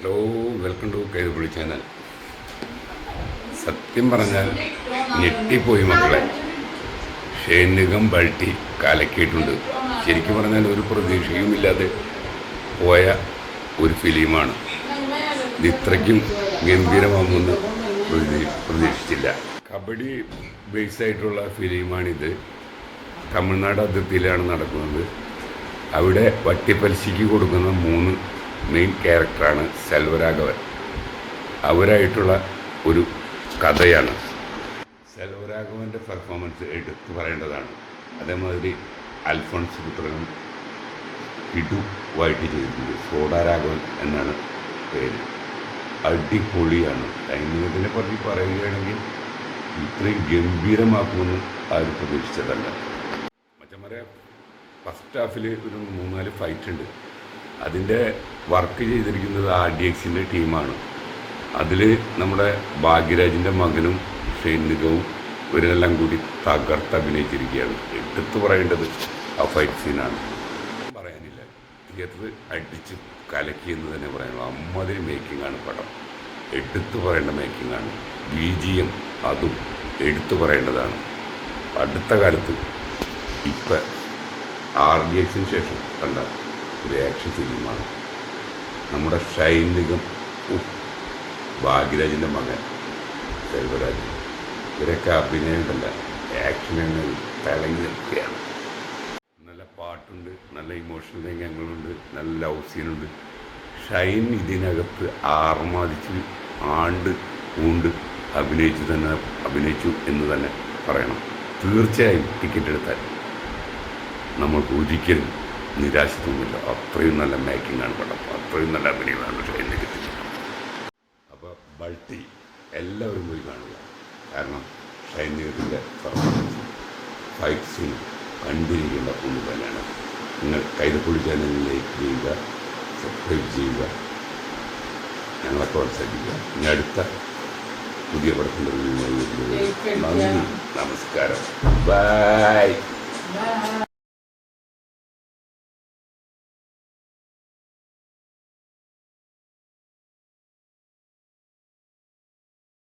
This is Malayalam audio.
Hello welcome to Kaithapully channel സത്യം പറഞ്ഞാൽ ഞെട്ടിപ്പോയി മക്കളെ. ഷേനുകം ബൾട്ടി കലക്കിയിട്ടുണ്ട്. ശരിക്കും പറഞ്ഞാൽ ഒരു പ്രതീക്ഷയും ഇല്ലാതെ പോയ ഒരു ഫിലിമാണ്. ഇത് ഇത്രയ്ക്കും ഗംഭീരമാകുമെന്ന് പ്രതീ- പ്രതീക്ഷിച്ചില്ല. കബഡി ബേസ് ആയിട്ടുള്ള ഫിലിമാണിത്. തമിഴ്നാട് അതിർത്തിയിലാണ് നടക്കുന്നത്. അവിടെ വട്ടിപ്പലിശയ്ക്ക് കൊടുക്കുന്ന മൂന്ന് മെയിൻ ക്യാരക്ടറാണ് സെൽവരാഘവൻ. അവരായിട്ടുള്ള ഒരു കഥയാണ്. സെൽവരാഘവന്റെ പെർഫോമൻസ് എടുത്തു പറയേണ്ടതാണ്. അതേമാതിരി അൽഫോൺസ് പുത്രനും ഇടുവായിട്ട് ചെയ്തിട്ടുണ്ട് സോഡാരാഘവൻ എന്നാണ് പേര്. അടിപൊളിയാണ്. സൈനികത്തിനെ പറ്റി പറയുകയാണെങ്കിൽ ഇത്രയും ഗംഭീരമാക്കുമെന്ന് ആരും പ്രതീക്ഷിച്ചതല്ല. മച്ചന്മാരെ ഫസ്റ്റ് ഹാഫിൽ ഒരു മൂന്നാൽ ഫൈറ്റ് ഉണ്ട്. അതിന്റെ വർക്ക് ചെയ്തിരിക്കുന്നത് ആർ ഡി എക്സിന്റെ ടീമാണ്. അതിൽ നമ്മുടെ ഭാഗ്യരാജിന്റെ മകനും ഷൈനികവും ഇവരെല്ലാം കൂടി തകർത്ത് അഭിനയിച്ചിരിക്കുകയാണ്. എടുത്തു പറയേണ്ടത് ആ ഫൈറ്റ് സീനാണ് പറയാനില്ല. തിയേറ്റർ അടിച്ച് കലക്കി എന്ന് തന്നെ പറയാനുള്ളൂ. അമ്മതിരി മേക്കിംഗ് ആണ് പടം. എടുത്തു പറയേണ്ട മേക്കിംഗ് ആണ്. ബി ജി എം അതും എടുത്തു പറയേണ്ടതാണ്. അടുത്ത കാലത്ത് ഇപ്പം ആർ ഡി എക്സിന് ശേഷം കണ്ട ഒരു ആക്ഷൻ ഫിലിമാണ് നമ്മുടെ ഷൈനികം ഭാഗ്യരാജിന്റെ മകൻ സെൽവരാജ്. ഇവരൊക്കെ അഭിനയമുണ്ടല്ല ആക്ഷൻ എന്ന് തിളങ്ങി നിൽക്കുകയാണ്. നല്ല പാട്ടുണ്ട് നല്ല ഇമോഷണൽ രംഗങ്ങളുണ്ട് നല്ല ലവ് സീനുണ്ട് ഷൈൻ ഇതിനകത്ത് ആർമാദിച്ച് ആണ്ട് കൂണ്ട് അഭിനയിച്ചു തന്നെ അഭിനയിച്ചു എന്ന് തന്നെ പറയണം. തീർച്ചയായും ടിക്കറ്റ് എടുത്താൽ നമ്മൾ ഒരിക്കലും നിരാശ തോന്നില്ല അത്രയും നല്ല മേക്കിംഗ് ആണ് പടം. അത്രയും നല്ല അഭിനയമാണ് ഷൈനിലേക്ക് അപ്പോൾ ബൾട്ടി എല്ലാവരും പോയി കാണുക. കാരണം ഷൈനികത്തിന്റെ പെർഫോമൻസ് ഫൈറ്റ് സീൻ കണ്ടിരിക്കേണ്ട ഒന്ന് തന്നെയാണ്. നിങ്ങൾ കൈതപ്പൊടി ചാനലിൽ ലൈക്ക് ചെയ്യുക സബ്സ്ക്രൈബ് ചെയ്യുക ഞങ്ങളെ പ്രോത്സാഹിപ്പിക്കുക ഇനി അടുത്ത പുതിയ പടത്തിന്റെ നന്ദി നമസ്കാരം. Bye Bye.